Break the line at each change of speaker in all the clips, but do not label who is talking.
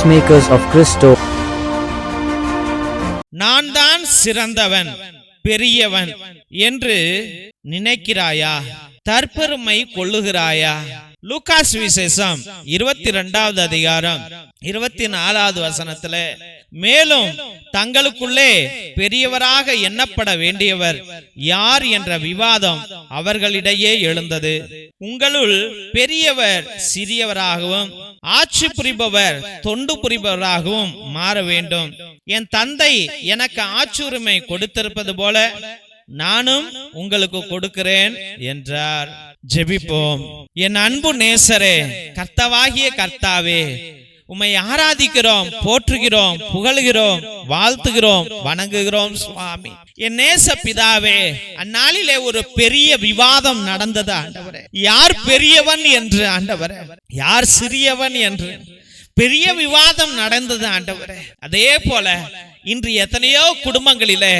Peacemakers of Christo.
நான் தான் சிறந்தவன் பெரியவன் என்று நினைக்கிறாயா தற்பெருமை கொள்ளுகிறாயா லூகாஸ் விசேஷம் இருபத்தி ரெண்டாவது அதிகாரம் இருபத்தி நாலாவது வசனத்துல மேலும் தங்களுக்குள்ளே பெரியவராக எண்ணப்பட வேண்டியவர் யார் என்ற விவாதம் அவர்களிடையே எழுந்தது. உங்களுள் பெரியவர் சிறியவராகவும் ஆட்சி புரிபவர் தொண்டு புரிபவராகவும் மாற வேண்டும். என் தந்தை எனக்கு ஆட்சி உரிமை கொடுத்திருப்பது போல நானும் உங்களுக்கு கொடுக்கிறேன் என்றார். ஜெபிப்போம். என் அன்பு நேசரே கர்த்தவாகிய கர்த்தாவே உம்மை ஆராதிக்கிறோம் போற்றுகிறோம் புகழுகிறோம் வாழ்த்துகிறோம் வணங்குகிறோம் சுவாமி. என் நேச பிதாவே அந்நாளிலே ஒரு பெரிய விவாதம் நடந்தது ஆண்டவரே. யார் பெரியவன் என்று ஆண்டவரே? யார் சிறியவன் என்று. பெரிய விவாதம் நடந்தது ஆண்டவரே. அதே போல இன்று எத்தனையோ குடும்பங்களிலே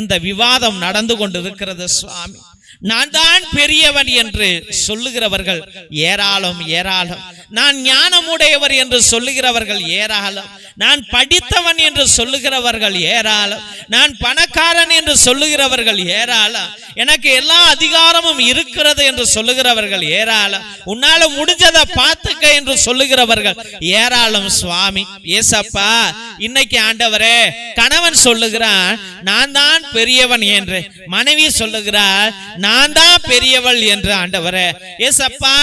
இந்த விவாதம் நடந்து கொண்டிருக்கிறது சுவாமி. நான் தான் பெரியவன் என்று சொல்லுகிறவர்கள் ஏராளம் ஏராளம். நான் ஞானமுடையவர் என்று சொல்லுகிறவர்கள் ஏராளம். நான் படித்தவன் என்று சொல்லுகிறவர்கள் ஏராளம். நான் பணக்காரன் என்று சொல்லுகிறவர்கள் ஏராளம். எனக்கு எல்லா அதிகாரமும் இருக்கிறது என்று சொல்லுகிறவர்கள் ஏராளம். உன்னால முடிஞ்சதை பார்த்துக்க என்று சொல்லுகிறவர்கள் ஏராளம் சுவாமி. ஏசப்பா இன்னைக்கு ஆண்டவரே கணவன் சொல்லுகிறான் நான் தான் பெரியவன் என்று. மனைவி சொல்லுகிறாள் நான் தான் பெரியவள் என்று ஆண்டவரே. ஏசப்பா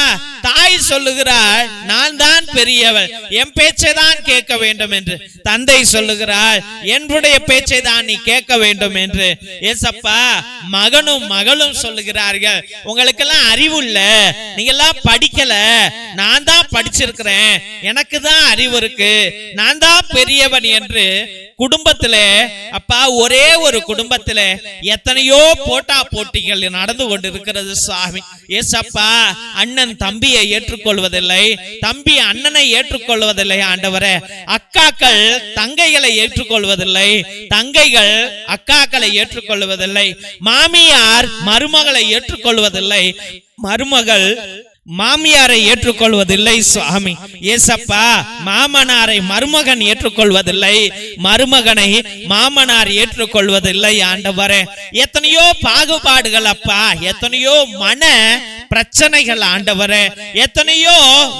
தாய் சொல்லுகிறாள் நான் தான் பெரியவள். என் பேச்சை தான் கேட்க வேண்டும் என்று. தந்தை சொல்லுகிறாள் என்னுடைய பேச்சை தான் நீ கேட்க வேண்டும் என்று. ஏசப்பா மகனும் மகளும் சொல்லுகிறார்கள் உங்களுக்கெல்லாம் அறிவு இல்ல. நீங்க எல்லாம் படிக்கல. நான் தான் படிச்சிருக்கிறேன். எனக்கு தான் அறிவு இருக்கு. நான் தான் பெரியவன் என்று குடும்பத்திலே அப்பா ஒரே ஒரு குடும்பத்திலே எத்தனையோ போட்டா போட்டிகள் நடந்து கொண்டிருக்கிறது சாமி. ஏசப்பா அண்ணன் தம்பியை ஏற்றுக்கொள்வதில்லை. தம்பி அண்ணனை ஏற்றுக்கொள்வதில்லை ஆண்டவரே. அக்காக்கள் தங்கைகளை ஏற்றுக்கொள்வதில்லை. தங்கைகள் அக்காக்களை ஏற்றுக்கொள்வதில்லை. மாமியார் மருமகளை ஏற்றுக்கொள்வதில்லை. மருமகள் மாமியாரை ஏற்றுக்கொள்வதில்லை சுவாமி. ஏசப்பா மாமனாரை மருமகன் ஏற்றுக்கொள்வதில்லை. மருமகனை மாமனார் ஏற்றுக்கொள்வதில்லை ஆண்டவரே. எத்தனையோ பாகுபாடுகள் அப்பா எத்தனையோ மன பிரச்சனைகள் ஆண்டவரே. எத்தனையோ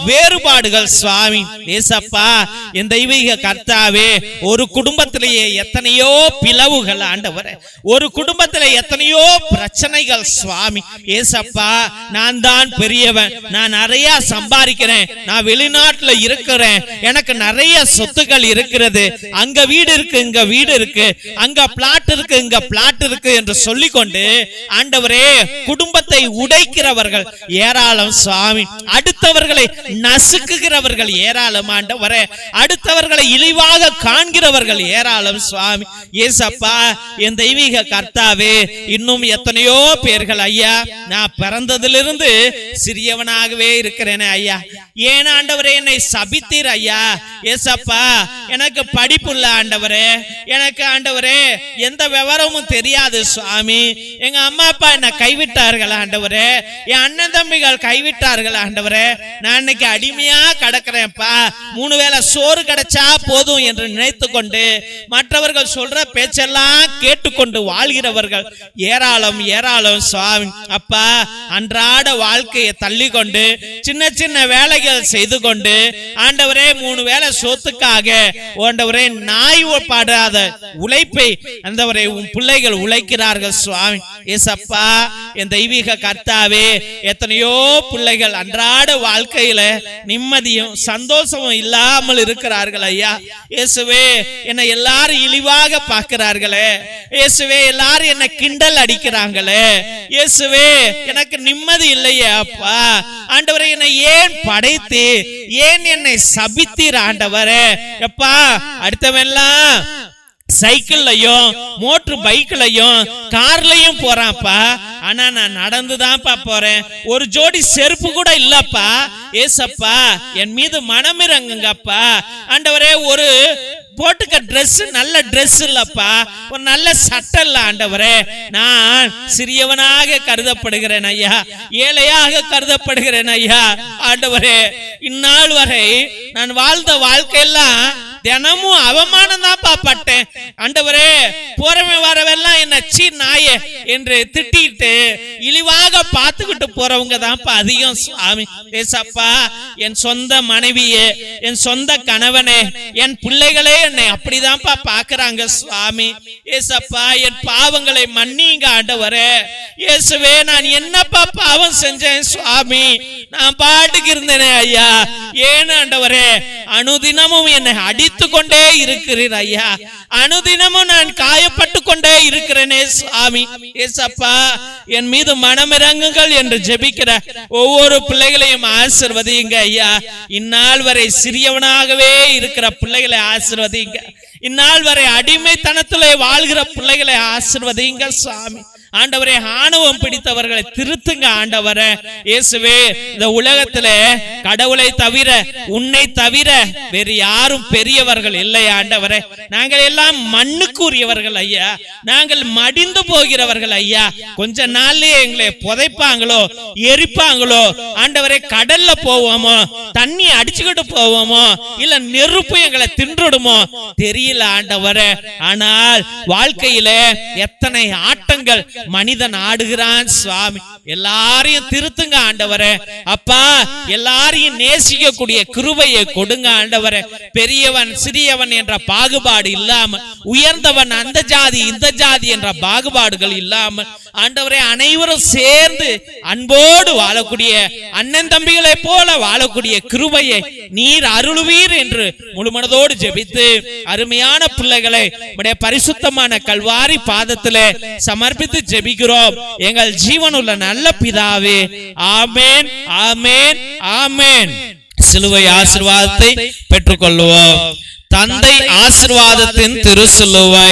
வேறுபாடுகள் சுவாமி. ஏசப்பா என் தெய்வீக கர்த்தாவே ஒரு குடும்பத்திலேயே எத்தனையோ பிளவுகள் ஆண்டவரே. ஒரு குடும்பத்தில் எத்தனையோ பிரச்சனைகள் சுவாமி. ஏசப்பா நான் தான் பெரியவன். நான் நிறைய சம்பாதிக்கிறேன். நான் வெளிநாட்டுல இருக்கிறேன். எனக்கு நிறைய சொத்துக்கள் இருக்கிறது. அங்க வீடு இருக்கு இங்க வீடு இருக்கு. அங்க பிளாட் இருக்கு இங்க பிளாட் இருக்கு என்று சொல்லிக்கொண்டு ஆண்டவரே குடும்பத்தை உடைக்கிறவர்கள் ஏராளம் சுவாமி. அடுத்தவர்களை நசுக்குகிறவர்கள் ஏராளம் ஆண்டவரே. அடுத்தவர்களை இழிவாக காண்கிறவர்கள் ஏராளம் சுவாமி. ஏசப்பா என் தெய்வீக கர்த்தாவே இன்னும் எத்தனையோ பேர்கள் ஐயா நான் பிறந்ததிலிருந்து சிறியவனாகவே இருக்கிறேனே ஐயா. ஏன் ஆண்டவரே என்னை சபித்தீர் ஐயா? ஏசப்பா எனக்கு படிப்பு இல்ல ஆண்டவரே. எனக்கு ஆண்டவரே எந்த விவரமும் தெரியாது சுவாமி. எங்க அம்மா அப்பா என்னை கைவிட்டார்கள் ஆண்டவரே. என் அண்ணன் தம்பிகள் கைவிட்டார்கள் ஆண்டவரே? நான் இன்னைக்கு அடிமையா கிடக்கிறேன்ப்பா. மூணு வேளை சோறு கிடைச்சா போதும் என்று நினைத்து கொண்டு மற்றவர்கள் சொல்ற பேச்செல்லாம் கேட்டுக்கொண்டு வாழ்கிறவர்கள் ஏராளம் ஏராளம் சுவாமி. அப்பா அன்றாட வாழ்க்கையை தள்ளி கொண்டு சின்ன சின்ன வேலைகள் செய்து கொண்டு ஆண்டவரே மூணு வேளை சொத்துக்காக ஆண்டவரே நாய் பாடாத உழைப்பை ஆண்டவரே உன் பிள்ளைகள் உழைக்கிறார்கள் சுவாமி. ஏசப்பா என் தெய்வீக கர்த்தாவே எத்தனையோ பிள்ளைகள் அன்றாட வாழ்க்கையில நிம்மதியும் சந்தோஷமும் இல்லாமல் இருக்கிறார்கள் ஐயா. இயேசுவே என்னை எல்லாரும் இழிவாக பார்க்கிறார்களே. இயேசுவே எல்லாரும் என்ன கிண்டல் அடிக்கிறாங்களே. இயேசுவே எனக்கு நிம்மதி இல்லையே அப்பா. ஆண்டவரை என்னை ஏன் படைத்து? ஏன் என்னை சபித்தீர் ஆண்டவரே? எப்பா அடுத்தவெல்லாம் சைக்கிள்லயும் மோட்டர் பைக்லயும் கார்லயும் போறான்ப்பா ஆனா நான் நடந்துதான்ப்பா போறேன். ஒரு ஜோடி செருப்பு கூட இல்லப்பா. ஏசப்பா என் மீது மனமிறங்குங்கப்பா. ஆண்டவரே ஒரு போட்டுக்க ட்ரெஸ் நல்ல ட்ரெஸ் இல்லப்பா. ஒரு நல்ல சட்டை இல்ல ஆண்டவரே. நான் சிறியவனாக கருதப்படுகிறேன் ஐயா. ஏழையாக கருதப்படுகிறேன் ஐயா. ஆண்டவரே இந்நாள் வரை நான் வாழ்ந்த வாழ்க்கையெல்லாம் தினமும் அவமானம் தான்ப்பா பட்டேன். ஆண்டவரே போறவன் வரவெல்லாம் என்ன சீ நாயே என்று திட்டிட்டு இழிவாக பார்த்துக்கிட்டு போறவங்க தான்ப்பா அதிகம். சுவாமி ஏசப்பா என் சொந்த மனைவியே என் சொந்த கணவனே என் பிள்ளைகளே என்னை அப்படிதான்ப்பா பாக்குறாங்க சுவாமி. ஏசப்பா என் பாவங்களை மன்னிங்க ஆண்டவரே. இயேசுவே நான் என்னப்பா பாவம் செஞ்சேன் சுவாமி? நான் பாட்டுக்கு இருந்தேனே ஐயா. ஏன் ஆண்டவரே? அனுதினமும் என்னை அடித்து கொண்டே இருக்கிறீர் ஐயா. அனுதினமும் நான் காயப்பட்டு கொண்டே இருக்கிறேனே சுவாமி. ஏசப்பா என் மீது இறங்குங்கள் என்று ஜெபிக்கிற ஒவ்வொரு பிள்ளைகளையும் ஆசிர்வதிங்க ஐயா. இந்நாள் வரை சிறியவனாகவே இருக்கிற பிள்ளைகளை ஆசிர்வதிங்க இந்நாள் வரை அடிமைத்தனத்திலே வாழ்கிற பிள்ளைகளை ஆசிர்வதிங்க சுவாமி ஆண்டவரே ஆணவம் பிடித்தவர்களை திருத்துங்க ஆண்டவரே. இயேசுவே இந்த உலகத்துல கடவுளை தவிர உன்னை தவிர வேறு யாரும் பெரியவர்கள் இல்லை ஆண்டவரே. நாங்கள் எல்லாம் மண்ணுக்குரியவர்கள் ஐயா. நாங்கள் மடிந்து போகிறவர்கள் ஐயா. கொஞ்ச நாள்லயே எங்களை புதைப்பாங்களோ எரிப்பாங்களோ ஆண்டவரே கடல்ல போவோமோ தண்ணி அடிச்சுக்கிட்டு போவோமோ இல்ல நெருப்பு எங்களை தின்றுடுமோ தெரியல ஆண்டவரே. ஆனால் வாழ்க்கையில எத்தனை ஆட்டங்கள் மனிதன் ஆடுகிறான் சுவாமி. எல்லாரையும் திருத்துங்க ஆண்டவரே. அப்பா எல்லாரையும் நேசிக்கக்கூடிய கிருபையை கொடுங்க ஆண்டவரே. பெரியவன் சிறியவன் என்ற பாகுபாடு இல்லாமல் உயர்ந்தவன் அந்த ஜாதி இந்த ஜாதி என்ற பாகுபாடுகள் இல்லாமல் ஆண்டவரே அனைவரும் சேர்ந்து அன்போடு வாழக்கூடிய அண்ணன் தம்பிகளை போல வாழக்கூடிய கிருபையை நீர் அருளுவீர் என்று முழுமனதோடு ஜெபித்து அருமையான பிள்ளைகளை பரிசுத்தமான கல்வாரி பாதத்திலே சமர்ப்பித்து ஜெபிக்கிறோம். எங்கள் ஜீவனுள்ள நல்ல பிதாவே ஆமேன் ஆமேன் ஆமேன். சிலுவை ஆசீர்வாதத்தை பெற்றுக்கொள்வோம் தந்தை ஆசிர்வாதத்தின் திருசிலுவை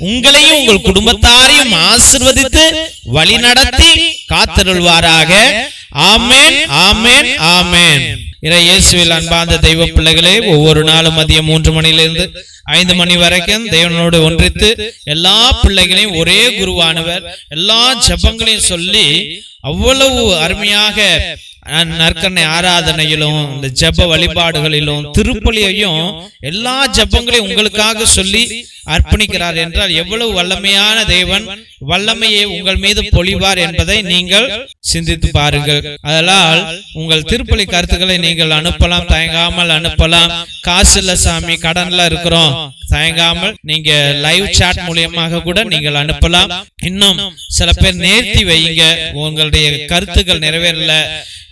உங்களையும் உங்கள் குடும்பத்தாரையும் ஆசிர்வதித்து வழிநடத்தி காத்தருள்வாராக. ஆமென் ஆமென். ஆமென். இறை இயேசுவில் அன்பார்ந்த தெய்வ பிள்ளைகளே ஒவ்வொரு நாளும் மதியம் மூன்று மணியிலிருந்து ஐந்து மணி வரைக்கும் தேவனோடு ஒன்றித்து எல்லா பிள்ளைகளையும் ஒரே குருவானவர் எல்லா ஜெபங்களையும் சொல்லி அவ்வளவு அருமையாக நற்கண்ணை ஆராதனையிலும் இந்த ஜெப வழிபாடுகளிலும் திருப்பலியையும் எல்லா ஜெபங்களையும் உங்களுக்காக சொல்லி அர்ப்பணிக்கிறார் என்றால் எவ்வளவு வல்லமையான தேவன் வல்லமையை உங்கள் மீது பொழிவார் என்பதை நீங்கள் சிந்தித்து பாருங்கள். அதனால் உங்கள் திருப்பலி கருத்துக்களை நீங்கள் அனுப்பலாம் தயங்காமல் அனுப்பலாம். காசு இல்ல சாமி கடன்ல இருக்கிறோம். தயங்காமல் நீங்க லைவ் சாட் மூலியமாக கூட நீங்கள் அனுப்பலாம். இன்னும் சில பேர் நேர்த்தி வையுங்க. உங்களுடைய கருத்துக்கள் நிறைவேறல.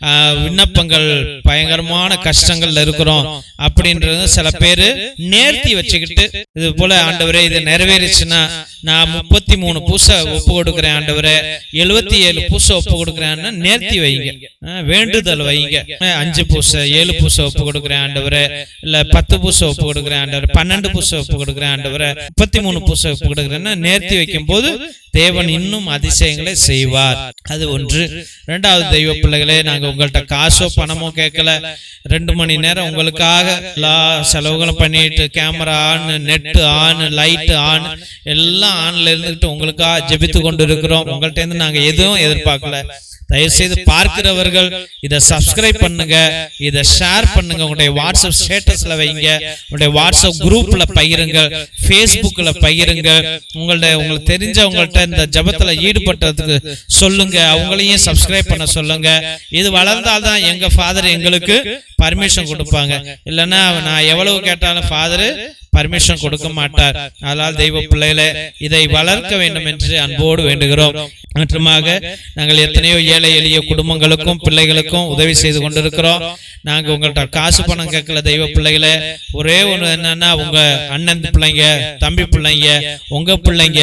ஆஹ், விண்ணப்பங்கள் பயங்கரமான கஷ்டங்கள்ல இருக்கிறோம். அப்படின்றது சில பேரு நேர்த்தி வச்சுக்கிட்டு இது போல ஆண்டவரே இது நிறைவேறிச்சுன்னா நான் முப்பத்தி மூணு பூசை ஒப்பு கொடுக்கிறேன் ஆண்டவரே. எழுபத்தி ஏழு பூசை ஒப்பு கொடுக்கிறேன்னு நேர்த்தி வைங்க. வேண்டுதல் வைங்க. அஞ்சு பூசை ஏழு பூசை ஒப்பு கொடுக்கிறேன் ஆண்டவரே. இல்ல பத்து பூசை ஒப்பு கொடுக்கிறேன் ஆண்டவரே. பன்னெண்டு பூசை ஒப்பு கொடுக்கிறேன் ஆண்டவரே. முப்பத்தி மூணு பூசை ஒப்பு கொடுக்கிறேன்னு நேர்த்தி வைக்கும் போது தேவன் இன்னும் அதிசயங்களை செய்வார். அது ஒன்று. இரண்டாவது தெய்வ பிள்ளைகளே நாங்க உங்கள்ட்ட காசோ பணமோ கேட்கல. ரெண்டு மணி நேரம் உங்களுக்காக எல்லா செலவுகளும் பண்ணிட்டு camera on net on light on எல்லாம் ஆன்ல இருந்துட்டு உங்களுக்காக ஜெபித்து கொண்டு இருக்கிறோம் உங்கள்ட்ட இருந்து நாங்க எதுவும் எதிர்பார்க்கல. தயவு செய்து பார்க்கிறவர்கள் இதை சப்ஸ்கிரைப் பண்ணுங்க. இதை ஷேர் பண்ணுங்க. உங்களுடைய வாட்ஸ்அப் ஸ்டேட்டஸ்ல வைங்க. உங்களுடைய வாட்ஸ்அப் குரூப்ல பகிருங்க. ஃபேஸ்புக்ல பகிருங்க. உங்கள்ட்ட உங்களுக்கு தெரிஞ்சவங்கள்ட்ட இந்த ஜெபத்துல ஈடுபட்டதுக்கு சொல்லுங்க. அவங்களையும் சப்ஸ்கிரைப் பண்ண சொல்லுங்க. இது வளர்ந்தால்தான் எங்க ஃபாதர் எங்களுக்கு பர்மிஷன் கொடுப்பாங்க. இல்லைன்னா நான் எவ்வளவு கேட்டாலும் ஃபாதர் பர்மிஷன் கொடுக்க மாட்டார். அதனால் தெய்வ பிள்ளைகளே இதை வளர்க்க வேண்டும் என்று அன்போடு வேண்டுகிறோம். மற்றமாக நாங்கள் எத்தனையோ ஏழை எளிய குடும்பங்களுக்கும் பிள்ளைகளுக்கும் உதவி செய்து கொண்டிருக்கிறோம். நாங்கள் உங்கள்கிட்ட காசு பணம் கேட்கல தெய்வ பிள்ளைகளை. ஒரே ஒன்று என்னன்னா உங்க அண்ணன் பிள்ளைங்க தம்பி பிள்ளைங்க உங்க பிள்ளைங்க